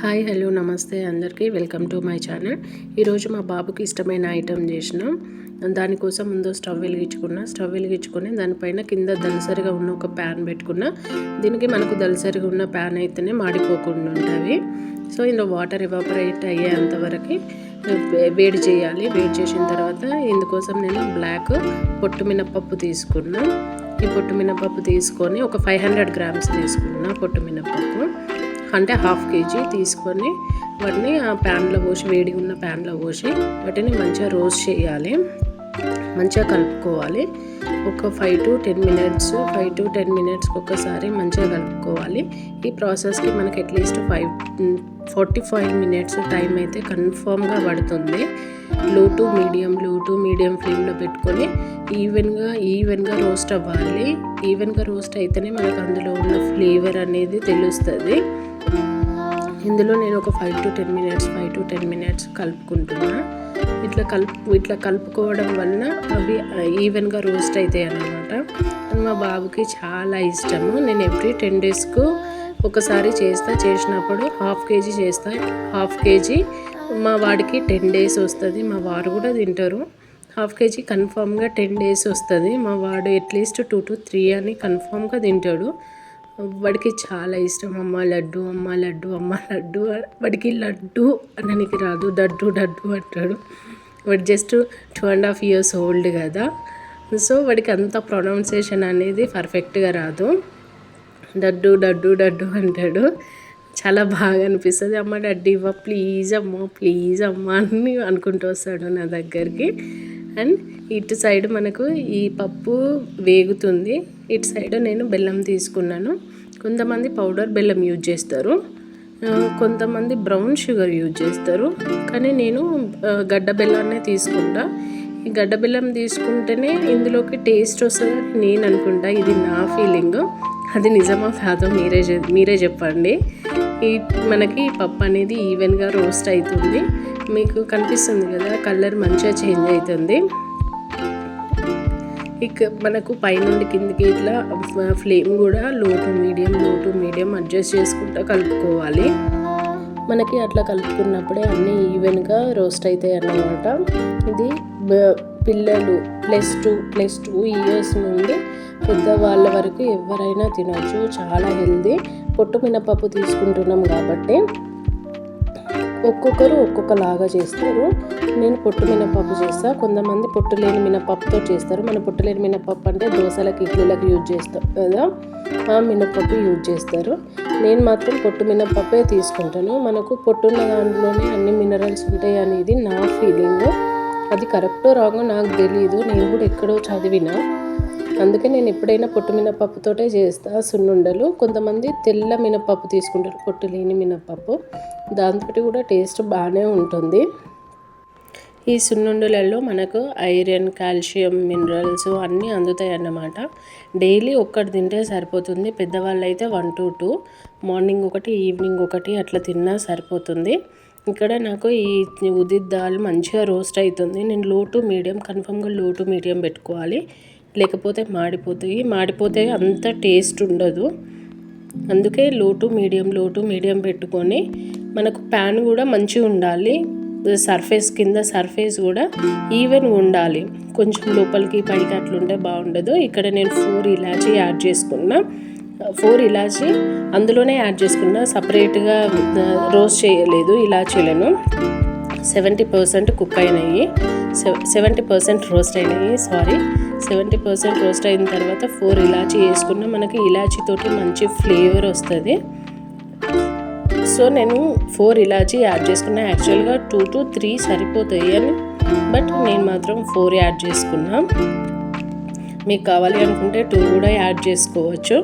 Hi hello namaste అందరికీ. Welcome to my channel. ఈరోజు మా బాబుకి ఇష్టమైన ఐటెం చేసిన. దానికోసం ముందు స్టవ్ వెలిగించుకున్న. స్టవ్ వెలిగించుకొని దానిపైన కింద దలసరిగా ఉన్న ఒక ప్యాన్ పెట్టుకున్న. దీనికి మనకు దలసరిగా ఉన్న ప్యాన్ అయితేనే మాడిపోకుండా ఉంటుంది. సో ఇందులో వాటర్ ఎవాపరేట్ అయ్యేంతవరకు వేడి చేయాలి. వేడి చేసిన తర్వాత ఇందుకోసం నేను బ్లాక్ పొట్టు మినపప్పు తీసుకున్నా. ఈ పొట్టు మినపప్పు తీసుకొని ఒక ఫైవ్ హండ్రెడ్ గ్రామ్స్ తీసుకున్నా పొట్టు మినపప్పు. అంటే హాఫ్ కేజీ తీసుకొని వాటిని ఆ ప్యాన్లో పోసి వేడి ఉన్న ప్యాన్లో పోసి వాటిని మంచిగా రోస్ట్ చేయాలి. మంచిగా కలుపుకోవాలి. ఒక five to ten minutes five to ten మినిట్స్కి ఒక్కసారి మంచిగా కలుపుకోవాలి. ఈ ప్రాసెస్కి మనకి at least five forty five minutes time అయితే కన్ఫామ్గా పడుతుంది. Low to medium low to medium ఫ్లేమ్లో పెట్టుకొని ఈవెన్గా ఈవెన్గా రోస్ట్ అవ్వాలి. ఈవెన్గా రోస్ట్ అయితేనే మనకు అందులో ఉన్న ఫ్లేవర్ అనేది తెలుస్తుంది. ఇందులో నేను ఒక five to ten minutes five to ten minutes కలుపుకుంటున్నా. ఇట్లా కలుపు ఇట్లా కలుపుకోవడం వలన అవి ఈవెన్గా రోస్ట్ అవుతాయి అన్నమాట. మా బాబుకి చాలా ఇష్టము. నేను ఎవ్రీ టెన్ డేస్కు ఒకసారి చేస్తా. చేసినప్పుడు హాఫ్ కేజీ చేస్తా. హాఫ్ కేజీ మా వాడికి టెన్ డేస్ వస్తుంది. మా వారు కూడా తింటారు. హాఫ్ కేజీ కన్ఫామ్గా టెన్ డేస్ వస్తుంది. మా వాడు అట్లీస్ట్ టూ టు త్రీ అని కన్ఫామ్గా తింటాడు. వాడికి చాలా ఇష్టం. అమ్మ లడ్డు అమ్మ లడ్డు అమ్మ లడ్డు వాడికి లడ్డు అననికి రాదు. డడ్డు డడ్డు అంటాడు. వాడు just two and half years old కదా. సో వాడికి అంత ప్రొనౌన్సేషన్ అనేది పర్ఫెక్ట్గా రాదు. డడ్డు డడ్డు డడ్డు అంటాడు. చాలా బాగా అనిపిస్తుంది. అమ్మ డడ్డు ఇవ్వ ప్లీజ్ అమ్మ ప్లీజ్ అమ్మ అని అనుకుంటూ వస్తాడు నా దగ్గరికి. అండ్ ఇటు సైడ్ మనకు ఈ పప్పు వేగుతుంది. ఇటు సైడ్ నేను బెల్లం తీసుకున్నాను. కొంతమంది పౌడర్ బెల్లం యూజ్ చేస్తారు. కొంతమంది బ్రౌన్ షుగర్ యూజ్ చేస్తారు. కానీ నేను గడ్డ బెల్లాన్నే తీసుకుంటా. ఈ గడ్డ బెల్లం తీసుకుంటేనే ఇందులోకి టేస్ట్ వస్తుందని నేను అనుకుంటా. ఇది నా ఫీలింగ్. అది నిజమా కాదో మీరే మీరే చెప్పండి. ఈ మనకి పప్పు అనేది ఈవెన్గా రోస్ట్ అవుతుంది. మీకు కనిపిస్తుంది కదా కలర్ మంచిగా చేంజ్ అవుతుంది. ఇక మనకు పైనుండి కిందికి ఇట్లా ఫ్లేమ్ కూడా low to medium low to medium adjust చేసుకుంటూ కలుపుకోవాలి. మనకి అట్లా కలుపుకున్నప్పుడే అన్నీ ఈవెన్గా రోస్ట్ అవుతాయి అన్నమాట. ఇది పిల్లలు plus two plus two years నుండి పెద్దవాళ్ళ వరకు ఎవరైనా తినొచ్చు. చాలా హెల్దీ పొట్టు మినపప్పు తీసుకుంటున్నాం కాబట్టి. ఒక్కొక్కరు ఒక్కొక్కలాగా చేస్తారు. నేను పొట్టు మినపప్పు చేస్తా. కొంతమంది పొట్టు లేని మినపప్పుతో చేస్తారు. మన పొట్టు లేని మినపప్పు అంటే దోశలకు ఇడ్లీలకు యూజ్ చేస్తాం కదా? ఆ మినపప్పు యూజ్ చేస్తారు. నేను మాత్రం పొట్టు మినపప్పే తీసుకుంటాను. మనకు పొట్టున్న దాంట్లోనే అన్ని మినరల్స్ ఉంటాయి అనేది నా ఫీలింగ్. అది కరెక్టో రాంగో నాకు తెలియదు నేను కూడా ఎక్కడో చదివినా అందుకే నేను ఎప్పుడైనా పొట్టు మినపప్పుతోటే చేస్తా సున్నుండలు. కొంతమంది తెల్ల మినపప్పు తీసుకుంటారు పొట్టు లేని మినపప్పు. దాంతో కూడా టేస్ట్ బాగానే ఉంటుంది. ఈ సున్నుండలలో మనకు ఐరన్ కాల్షియం మినరల్స్ అన్నీ అందుతాయి అన్నమాట. డైలీ ఒక్కటి తింటే సరిపోతుంది. పెద్దవాళ్ళు అయితే వన్ టు టూ. మార్నింగ్ ఒకటి ఈవినింగ్ ఒకటి అట్లా తిన్నా సరిపోతుంది. ఇక్కడ నాకు ఈ ఉదిత్ దాల్ మంచిగా రోస్ట్ అవుతుంది. నేను లో టు మీడియం కన్ఫర్మ్గా లో టు మీడియం పెట్టుకోవాలి. లేకపోతే మాడిపోతాయి. మాడిపోతే అంత టేస్ట్ ఉండదు. అందుకే లోటు మీడియం లోటు మీడియం పెట్టుకొని మనకు ప్యాన్ కూడా మంచిగా ఉండాలి. సర్ఫేస్ కింద సర్ఫేస్ కూడా ఈవెన్ ఉండాలి. కొంచెం లోపలికి పైకి అట్లుంటే బాగుండదు. ఇక్కడ నేను ఫోర్ ఇలాచీ యాడ్ చేసుకున్నా. ఫోర్ ఇలాచీ అందులోనే యాడ్ చేసుకున్నా. సపరేట్గా రోస్ట్ చేయలేదు ఇలాచీలను. సెవెంటీ పర్సెంట్ కుక్ అయినాయి. సెవెంటీ పర్సెంట్ రోస్ట్ అయినాయి సారీ. సెవెంటీ పర్సెంట్ రోస్ట్ అయిన తర్వాత ఫోర్ ఇలాచీ వేసుకున్న మనకి ఇలాచీతోటి మంచి ఫ్లేవర్ వస్తుంది. సో నేను ఫోర్ ఇలాచీ యాడ్ చేసుకున్నా. యాక్చువల్గా టూ టు త్రీ సరిపోతాయి అని బట్ నేను మాత్రం ఫోర్ యాడ్ చేసుకున్నా. మీకు కావాలి అనుకుంటే టూ కూడా యాడ్ చేసుకోవచ్చు.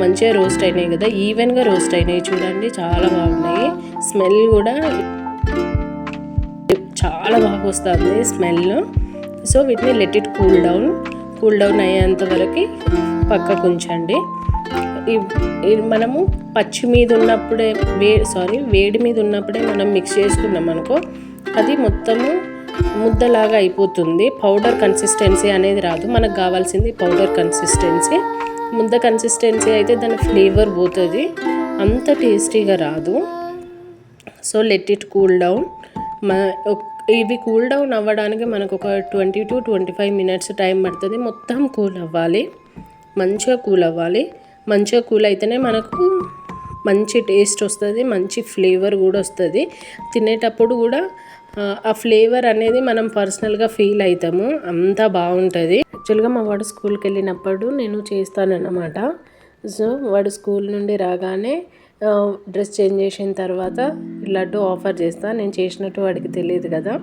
మంచిగా రోస్ట్ అయినాయి కదా. ఈవెన్గా రోస్ట్ అయినాయి చూడండి చాలా బాగున్నాయి. స్మెల్ కూడా చాలా బాగా వస్తుంది స్మెల్. సో వీటిని let it cool down cool down అయ్యేంత వరకు పక్కకు ఉంచండి. మనము పచ్చి మీద ఉన్నప్పుడే వే సారీ వేడి మీద ఉన్నప్పుడే మనం మిక్స్ చేసుకున్నాం అనుకో అది మొత్తము ముద్దలాగా అయిపోతుంది. పౌడర్ కన్సిస్టెన్సీ అనేది రాదు. మనకు కావాల్సింది పౌడర్ కన్సిస్టెన్సీ ముద్ద కన్సిస్టెన్సీ అయితే దాని ఫ్లేవర్ పోతుంది. అంత టేస్టీగా రాదు. So let it cool down ఇవి కూల్ డౌన్ అవ్వడానికి మనకు ఒక twenty to twenty five minutes time పడుతుంది. మొత్తం కూల్ అవ్వాలి. మంచిగా కూల్ అవ్వాలి. మంచిగా కూల్ అయితేనే మనకు మంచి టేస్ట్ వస్తుంది. మంచి ఫ్లేవర్ కూడా వస్తుంది. తినేటప్పుడు కూడా ఆ, ఫ్లేవర్ అనేది మనం పర్సనల్గా ఫీల్ అవుతాము అంతా బాగుంటుంది. యాక్చువల్గా మా వాడు స్కూల్కి వెళ్ళినప్పుడు నేను చేస్తానన్నమాట. సో వాడు స్కూల్ నుండి రాగానే డ్రెస్ చేంజ్ చేసిన తర్వాత లడ్డు ఆఫర్ చేస్తా. నేను చేసినట్టు వాడికి తెలియదు కదా.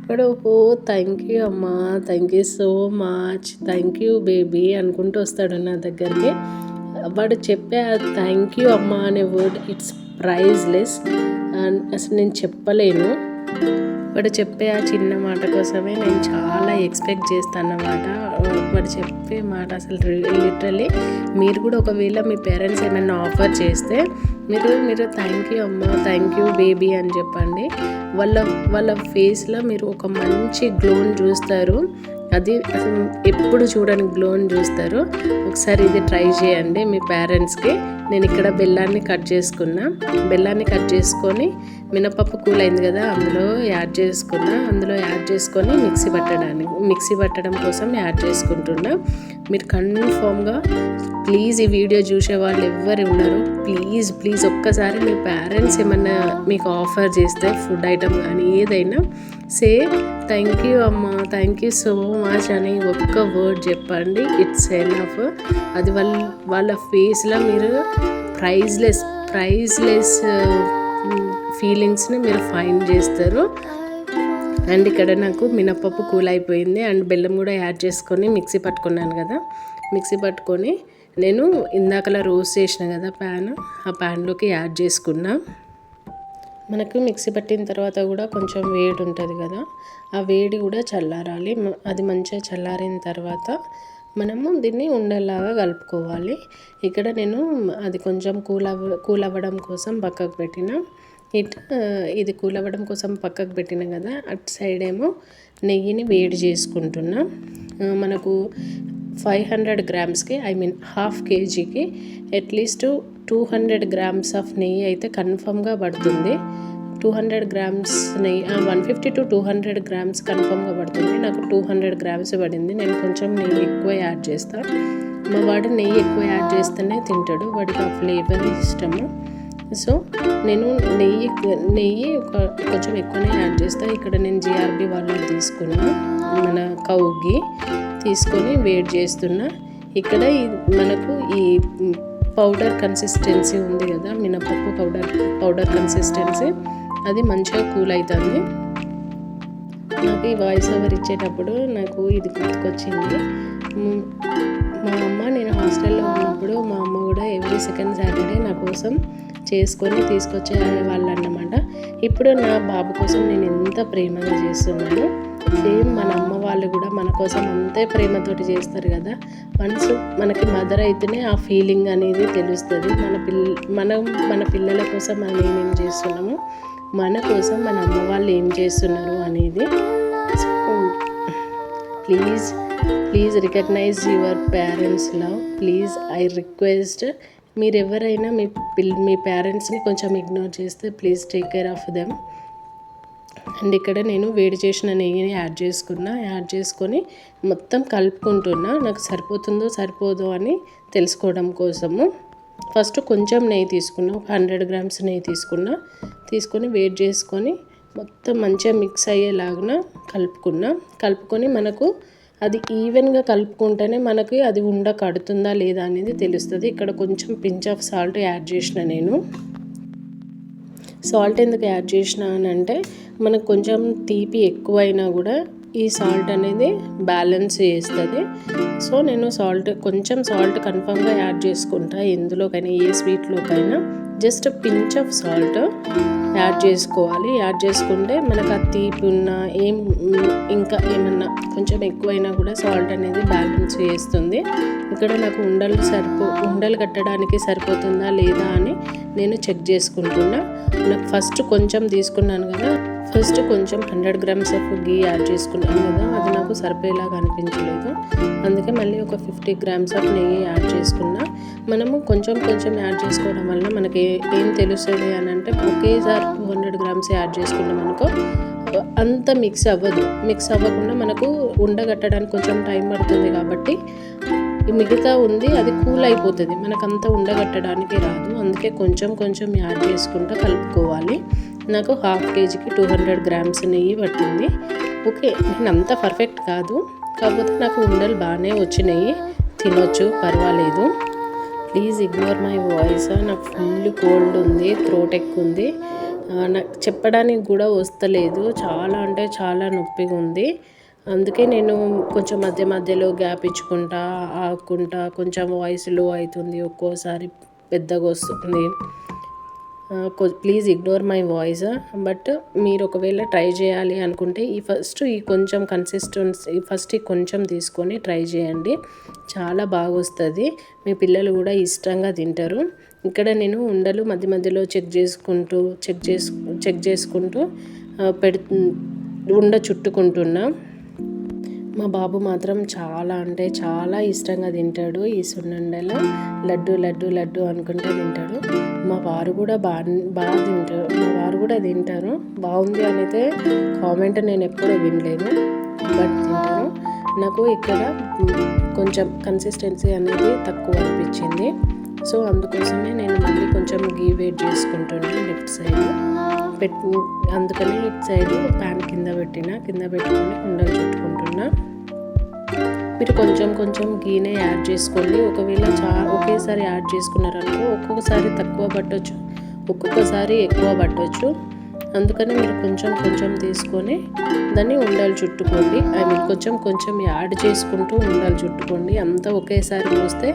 ఇప్పుడు ఓ థ్యాంక్ యూ అమ్మా. Thank you so much thank you baby అనుకుంటూ వస్తాడు నా దగ్గరికి. వాడు చెప్పే థ్యాంక్ యూ అమ్మా అనే వర్డ్ ఇట్స్ ప్రైజ్లెస్ అసలు నేను చెప్పలేను. వాడు చెప్పే ఆ చిన్న మాట కోసమే నేను చాలా ఎక్స్పెక్ట్ చేస్తాను అన్నమాట వాడు చెప్పే మాట అసలు లిటరలీ మీరు కూడా ఒకవేళ మీ పేరెంట్స్ ఏమైనా ఆఫర్ చేస్తే మీరు మీరు థ్యాంక్ యూ అమ్మ థ్యాంక్ యూ బేబీ అని చెప్పండి. వాళ్ళ వాళ్ళ ఫేస్లో మీరు ఒక మంచి గ్లోని చూస్తారు. అది అసలు ఎప్పుడు చూడని గ్లోని చూస్తారు. ఒకసారి ఇది ట్రై చేయండి మీ పేరెంట్స్కి నేను ఇక్కడ బెల్లాన్ని కట్ చేసుకున్నా. బెల్లాన్ని కట్ చేసుకొని మినపప్పు కూల్ అయింది కదా అందులో యాడ్ చేసుకున్నా అందులో యాడ్ చేసుకొని మిక్సీ పట్టడానికి మిక్సీ పట్టడం కోసం యాడ్ చేసుకుంటున్నా. మీరు కన్ఫామ్గా ప్లీజ్ ఈ వీడియో చూసే వాళ్ళు ఎవ్వరు ఉన్నారు ప్లీజ్ ప్లీజ్ ఒక్కసారి మీ పేరెంట్స్ ఏమన్నా మీకు ఆఫర్ చేస్తే ఫుడ్ ఐటమ్ కానీ ఏదైనా సే థ్యాంక్ యూ అమ్మ థ్యాంక్ యూ సో మచ్ అని ఒక్క వర్డ్ చెప్పండి. It's enough. అది వాళ్ళ వాళ్ళ ఫేస్లో మీరు ప్రైజ్లెస్ ప్రైజ్లెస్ ఫీలింగ్స్ని మీరు ఫైండ్ చేస్తారు. అండ్ ఇక్కడ నాకు మినప్పప్పు కూల్ అయిపోయింది అండ్ బెల్లం కూడా యాడ్ చేసుకొని మిక్సీ పట్టుకున్నాను కదా. మిక్సీ పట్టుకొని నేను ఇందాకలా రోస్ట్ చేసిన కదా ప్యాన్ ఆ ప్యాన్లోకి యాడ్ చేసుకున్నా. మనకు మిక్సీ పట్టిన తర్వాత కూడా కొంచెం వేడి ఉంటుంది కదా. ఆ వేడి కూడా చల్లారాలి. అది మంచిగా చల్లారిన తర్వాత మనము దీన్ని ఉండేలాగా కలుపుకోవాలి. ఇక్కడ నేను అది కొంచెం కూల్ అవ్వ కూల్ అవ్వడం కోసం పక్కకు పెట్టిన ఇట్ ఇది కూల్ అవ్వడం కోసం పక్కకు పెట్టిన కదా అటు సైడ్ ఏమో నెయ్యిని వేడి చేసుకుంటున్నా. మనకు ఫైవ్ హండ్రెడ్ గ్రామ్స్కి ఐ మీన్ హాఫ్ కేజీకి at least two hundred grams of నెయ్యి అయితే కన్ఫర్మ్గా పడుతుంది. టూ హండ్రెడ్ గ్రామ్స్ నెయ్యి one fifty to two hundred grams కన్ఫర్మ్గా పడుతుంది. నాకు టూ హండ్రెడ్ గ్రామ్స్ పడింది. నేను కొంచెం నెయ్యి ఎక్కువ యాడ్ చేస్తాను మా వాడు నెయ్యి ఎక్కువ యాడ్ చేస్తేనే తింటాడు. వాడికి ఆ ఫ్లేవర్ ఇష్టము. సో నేను నెయ్యి నెయ్యి కొంచెం ఎక్కువనే యాడ్ చేస్తాను ఇక్కడ నేను జిఆర్బి వాళ్ళని తీసుకున్నా. మన కౌగి తీసుకొని వేడి చేస్తున్నా. ఇక్కడ మనకు ఈ పౌడర్ కన్సిస్టెన్సీ ఉంది కదా మినపప్పు పౌడర్ పౌడర్ కన్సిస్టెన్సీ. అది మంచిగా కూల్ అవుతుంది నాకు ఈ వాయిస్ ఓవర్ ఇచ్చేటప్పుడు నాకు ఇది గుర్తుకొచ్చింది. మా అమ్మ నేను హాస్టల్లో ఉన్నప్పుడు మా అమ్మ కూడా ఎవ్రీ సెకండ్ సాటర్డే నా కోసం చేసుకొని తీసుకొచ్చే వాళ్ళు అన్నమాట ఇప్పుడు నా బాబు కోసం నేను ఎంత ప్రేమగా చేస్తున్నాను సేమ్ మన అమ్మ వాళ్ళు కూడా మన కోసం అంతే ప్రేమతోటి చేస్తారు కదా. వన్స్ మనకి మదర్ అయితేనే ఆ ఫీలింగ్ అనేది తెలుస్తుంది. మన పిల్ల మనం మన పిల్లల కోసం మనం ఏమేమి చేస్తున్నాము. మన కోసం మన అమ్మ వాళ్ళు ఏం చేస్తున్నారు అనేది please please recognise your parents love please I request మీరు ఎవరైనా మీ పిల్ మీ పేరెంట్స్ని కొంచెం ఇగ్నోర్ చేస్తే please take care of them and ఇక్కడ నేను వేడి చేసిన నెయ్యిని యాడ్ చేసుకున్నా. యాడ్ చేసుకొని మొత్తం కలుపుకుంటున్నా. నాకు సరిపోతుందో సరిపోదో అని తెలుసుకోవడం కోసము. ఫస్ట్ కొంచెం నెయ్యి తీసుకున్నా ఒక హండ్రెడ్ గ్రామ్స్ నెయ్యి తీసుకున్నా తీసుకొని వేడి చేసుకొని మొత్తం మంచిగా మిక్స్ అయ్యేలాగా కలుపుకున్నా. కలుపుకొని మనకు అది ఈవెన్గా కలుపుకుంటేనే మనకి అది ఉండ కడుతుందా లేదా అనేది తెలుస్తుంది. ఇక్కడ కొంచెం పించ్ ఆఫ్ సాల్ట్ యాడ్ చేసిన నేను. సాల్ట్ ఎందుకు యాడ్ చేసిన అని అంటే మనకు కొంచెం తీపి ఎక్కువైనా కూడా ఈ సాల్ట్ అనేది బ్యాలెన్స్ చేస్తుంది. సో నేను సాల్ట్ కొంచెం సాల్ట్ కన్ఫామ్గా యాడ్ చేసుకుంటా. ఎందులోకైనా ఏ స్వీట్లోకైనా just pinch of salt add చేసుకోవాలి. యాడ్ చేసుకుంటే మనకు ఆ తీపి ఉన్న ఏం ఇంకా ఏమన్నా కొంచెం ఎక్కువైనా కూడా సాల్ట్ అనేది బ్యాలెన్స్ చేస్తుంది. ఇక్కడ నాకు ఉండలు సరిపో ఉండలు కట్టడానికి సరిపోతుందా లేదా అని నేను చెక్ చేసుకుంటున్నా. నాకు ఫస్ట్ కొంచెం తీసుకున్నాను కదా ఫస్ట్ కొంచెం hundred grams of ghee add చేసుకున్నాను కదా అది నాకు సరిపోయేలాగా అనిపించలేదు. అందుకే మళ్ళీ ఒక ఫిఫ్టీ గ్రామ్స్ ఆఫ్ నెయ్యి యాడ్ చేసుకున్నా. మనము కొంచెం కొంచెం యాడ్ చేసుకోవడం వల్ల మనకి ఏం తెలుస్తుంది అని అంటే ఒకేసారి టూ హండ్రెడ్ గ్రామ్స్ యాడ్ చేసుకున్నాం అనుకో అంత మిక్స్ అవ్వదు. మిక్స్ అవ్వకుండా మనకు ఉండగట్టడానికి కొంచెం టైం పడుతుంది కాబట్టి మిగతా ఉంది అది కూల్ అయిపోతుంది. మనకంతా ఉండగట్టడానికి రాదు. అందుకే కొంచెం కొంచెం యాడ్ చేసుకుంటూ కలుపుకోవాలి. నాకు హాఫ్ కేజీకి టూ హండ్రెడ్ గ్రామ్స్ నెయ్యి పట్టింది. ఓకే నేను అంత పర్ఫెక్ట్ కాదు. కాకపోతే నాకు ఉండలు బాగానే వచ్చినాయి. తినొచ్చు పర్వాలేదు. ప్లీజ్ ఇగ్నోర్ మై వాయిస్ నాకు ఫుల్ కోల్డ్ ఉంది థ్రోట్ ఎక్కువ ఉంది. నాకు చెప్పడానికి కూడా వస్తలేదు. చాలా అంటే చాలా నొప్పిగా ఉంది. అందుకే నేను కొంచెం మధ్య మధ్యలో గ్యాప్ ఇచ్చుకుంటా ఆకుంటా కొంచెం వాయిస్లో అవుతుంది ఒక్కోసారి పెద్దగా వస్తుంది. Please ignore my voice but మీరు ఒకవేళ ట్రై చేయాలి అనుకుంటే ఈ ఫస్ట్ ఈ కొంచెం కన్సిస్టెన్సీ ఫస్ట్ ఈ కొంచెం తీసుకొని ట్రై చేయండి. చాలా బాగా వస్తుంది మీ పిల్లలు కూడా ఇష్టంగా తింటారు. ఇక్కడ నేను ఉండలు మధ్య మధ్యలో చెక్ చేసుకుంటూ చెక్ చేసు చెక్ చేసుకుంటూ పెడు ఉండ చుట్టుకుంటున్నా. మా బాబు మాత్రం చాలా అంటే చాలా ఇష్టంగా తింటాడు ఈ సున్నుండలో. లడ్డు లడ్డు లడ్డు అనుకుంటే తింటాడు. మా వారు కూడా బాగా బాగా తింటారు. మా వారు కూడా తింటారు. బాగుంది అయితే కామెంట్ నేను ఎప్పుడూ వినలేదు బట్ తింటాను. నాకు ఇక్కడ కొంచెం కన్సిస్టెన్సీ అనేది తక్కువ అనిపించింది. సో అందుకోసమే నేను మళ్ళీ కొంచెం గీ వెయిట్ చేసుకుంటున్నాను లెఫ్ట్ సైడ్. పెట్టి. అందుకని ఇటు సైడ్ ప్యాన్ కింద పెట్టిన కింద పెట్టుకొని ఉండలు చుట్టుకుంటున్నా మీరు కొంచెం కొంచెం గీనే యాడ్ చేసుకోండి. ఒకవేళ చా ఒకేసారి యాడ్ చేసుకున్నారనుకో ఒక్కొక్కసారి తక్కువ పట్టవచ్చు ఒక్కొక్కసారి ఎక్కువ పట్టవచ్చు అందుకని మీరు కొంచెం కొంచెం తీసుకొని దాన్ని ఉండాలి చుట్టుకోండి. ఐ మీన్ కొంచెం కొంచెం యాడ్ చేసుకుంటూ ఉండాలి చుట్టుకోండి. అంతా ఒకేసారి పోస్తే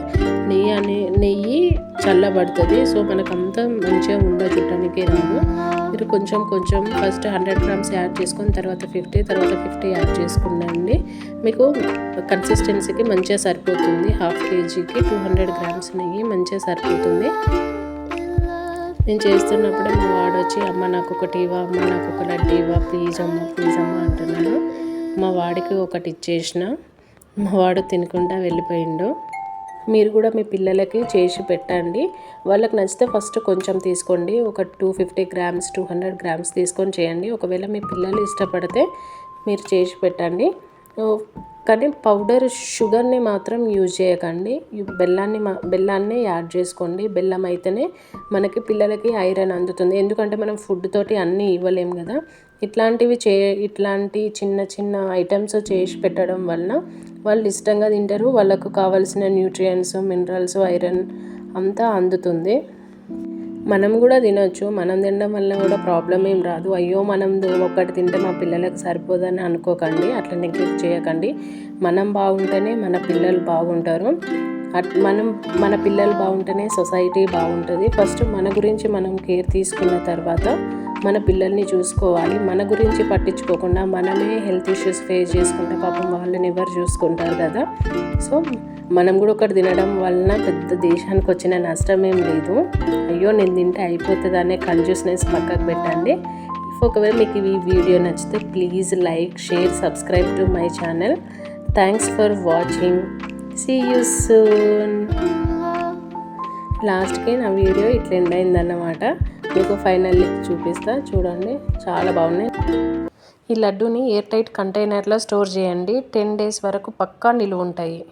నెయ్యి అనే నెయ్యి చల్లబడుతుంది. సో మనకు అంతా మంచిగా ఉండ చుట్టడానికి రాము మీరు కొంచెం కొంచెం ఫస్ట్ హండ్రెడ్ గ్రామ్స్ యాడ్ చేసుకొని తర్వాత ఫిఫ్టీ తర్వాత ఫిఫ్టీ యాడ్ చేసుకున్నాండి. మీకు కన్సిస్టెన్సీకి మంచిగా సరిపోతుంది. హాఫ్ కేజీకి టూ హండ్రెడ్ గ్రామ్స్ నెయ్యి మంచిగా సరిపోతుంది. నేను చేస్తున్నప్పుడు మా వాడు వచ్చి అమ్మ నాకు ఒకటి ఇవ్వ అమ్మ నాకు ఒక లడ్డు ఇవ్వ ప్లీజ్ అమ్మ ప్లీజ్ అమ్మ అంటున్నాడు. మా వాడికి ఒకటి ఇచ్చేసిన. మా వాడు తినకుండా వెళ్ళిపోయిండు. మీరు కూడా మీ పిల్లలకి చేసి పెట్టండి. వాళ్ళకి నచ్చితే ఫస్ట్ కొంచెం తీసుకోండి. ఒక two fifty grams two hundred grams తీసుకొని చేయండి. ఒకవేళ మీ పిల్లలు ఇష్టపడితే మీరు చేసి పెట్టండి. కానీ పౌడర్ షుగర్ని మాత్రం యూజ్ చేయకండి. బెల్లాన్ని మా బెల్లాన్ని యాడ్ చేసుకోండి. బెల్లం అయితేనే మనకి పిల్లలకి ఐరన్ అందుతుంది. ఎందుకంటే మనం ఫుడ్ తోటి అన్నీ ఇవ్వలేము కదా. ఇట్లాంటివి చే ఇట్లాంటి చిన్న చిన్న ఐటమ్స్ చేసి పెట్టడం వలన వాళ్ళు ఇష్టంగా తింటారు. వాళ్ళకు కావాల్సిన న్యూట్రియంట్స్ మినరల్స్ ఐరన్ అంతా అందుతుంది. మనం కూడా తినొచ్చు. మనం తినడం వల్ల కూడా ప్రాబ్లం ఏం రాదు. అయ్యో మనం ఒకటి తింటే మా పిల్లలకు సరిపోదని అనుకోకండి. అట్లా నెగ్లెక్ట్ చేయకండి. మనం బాగుంటేనే మన పిల్లలు బాగుంటారు. మనం మన పిల్లలు బాగుంటేనే సొసైటీ బాగుంటుంది. ఫస్ట్ మన గురించి మనం కేర్ తీసుకున్న తర్వాత మన పిల్లల్ని చూసుకోవాలి. మన గురించి పట్టించుకోకుండా మనమే హెల్త్ ఇష్యూస్ ఫేస్ చేసుకుంటే పాపం వాళ్ళని ఎవరు చూసుకుంటారు కదా. సో మనం కూడా ఒకటి తినడం వలన పెద్ద దేశానికి వచ్చిన నష్టం ఏం లేదు. అయ్యో నేను తింటే అయిపోతుంది అనే కన్జ్యూస్నెస్ పక్కకు పెట్టండి. ఒకవేళ మీకు ఈ వీడియో నచ్చితే please like share subscribe to my channel thanks for watching see you soon లాస్ట్కి నా వీడియో ఇట్లా ఎండ్ అయిందన్నమాట. మీకు ఫైనల్ చూపిస్తా చూడండి. చాలా బాగున్నాయి. ఈ లడ్డూని ఎయిర్ టైట్ కంటైనర్లో స్టోర్ చేయండి. టెన్ డేస్ వరకు పక్కా నిలువ ఉంటాయి.